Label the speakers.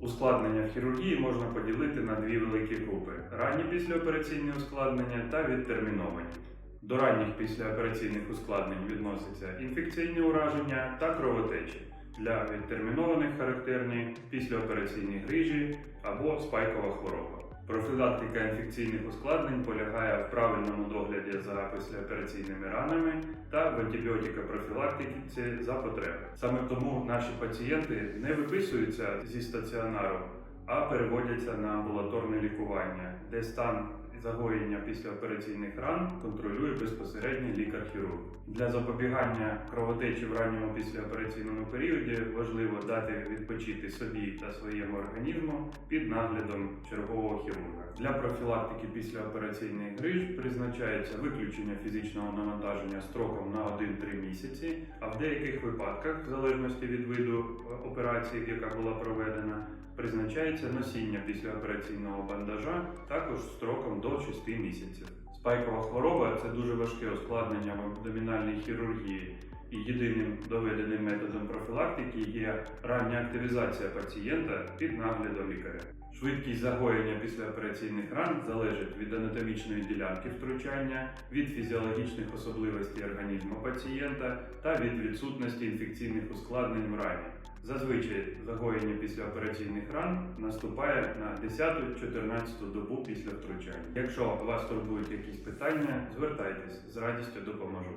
Speaker 1: Ускладнення в хірургії можна поділити на дві великі групи: ранні післяопераційні ускладнення та відтерміновані. До ранніх післяопераційних ускладнень відносяться інфекційні ураження та кровотечі. Для відтермінованих характерні післяопераційні грижі або спайкова хвороба. Профілактика інфекційних ускладнень полягає в правильному догляді за післяопераційними ранами та в антибіотикопрофілактиці за потреби. Саме тому наші пацієнти не виписуються зі стаціонару, а переводяться на амбулаторне лікування, де стан загоєння післяопераційних ран контролює безпосередньо лікар-хірург. Для запобігання кровотечі в ранньому післяопераційному періоді важливо дати відпочити собі та своєму організму під наглядом чергового хірурга. Для профілактики післяопераційних гриж призначається виключення фізичного навантаження строком на 1-3 місяці, а в деяких випадках, в залежності від виду е, операції, яка була проведена, призначається носіння післяопераційного бандажа також строком до 6 місяців. Спайкова хвороба це дуже важке ускладнення в абдомінальній хірургії. І єдиним доведеним методом профілактики є рання активізація пацієнта під наглядом лікаря. Швидкість загоєння післяопераційних ран залежить від анатомічної ділянки втручання, від фізіологічних особливостей організму пацієнта та від відсутності інфекційних ускладнень в рані. Зазвичай загоєння післяопераційних ран наступає на 10-14 добу після втручання. Якщо вас турбують якісь питання, звертайтесь з радістю допоможу.